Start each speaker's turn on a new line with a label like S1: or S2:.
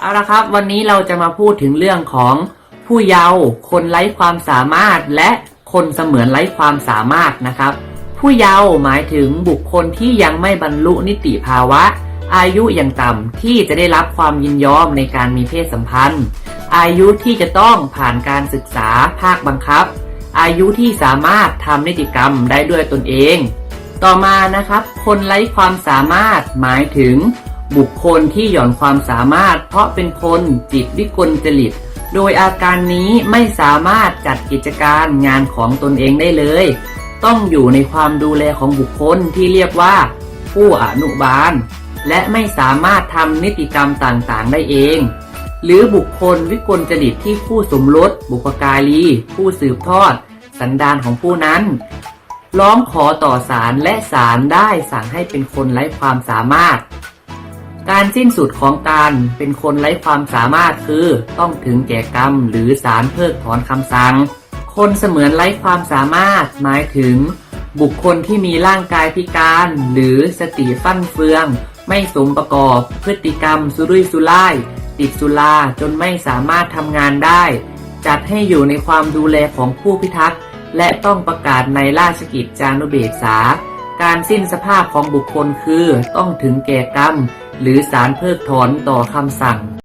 S1: เอาละครับ วันนี้เราจะมาพูดถึงเรื่องของผู้เยาว์คนไร้ความสามารถและคนเสมือนไร้ความสามารถนะครับ ผู้เยาว์หมายถึงบุคคลที่ยังไม่บรรลุนิติภาวะ อายุยังต่ำที่จะได้รับความยินยอมในการมีเพศสัมพันธ์ อายุที่จะต้องผ่านการศึกษาภาคบังคับ อายุที่สามารถทำนิติกรรมได้ด้วยตนเอง ต่อมานะครับ คนไร้ความสามารถหมายถึง บุคคลที่หย่อนความสามารถ เพราะเป็นคนจิตวิกลจริต โดยอาการนี้ไม่สามารถจัดกิจการงานของตนเองได้เลย ต้องอยู่ในความดูแลของบุคคลที่เรียกว่า ผู้อนุบาล และไม่สามารถทำนิติกรรมต่างๆ ได้เอง หรือบุคคลวิกลจริตที่ผู้สมรสบุพการีผู้สืบทอด สันดานของผู้นั้นร้องขอต่อศาลและศาลได้สั่งให้เป็นคนไร้ความสามารถ การสิ้นสุดของการเป็นคนไร้ความสามารถคือต้องถึงแก่กรรมหรือศาลเพิกถอนคำสั่ง คนเสมือนไร้ความสามารถหมายถึง บุคคลที่มีร่างกายพิการหรือสติฟั่นเฟือง ไม่สมประกอบพฤติกรรมสุรุ่ยสุร่ายติดสุราจนไม่สามารถทำงานได้ จัดให้อยู่ในความดูแลของผู้พิทักษ์และต้องประกาศในราชกิจจานุเบกษา การสิ้นสภาพของบุคคลคือต้องถึงแก่กรรม หรือสารเพิกถอนต่อคำสั่ง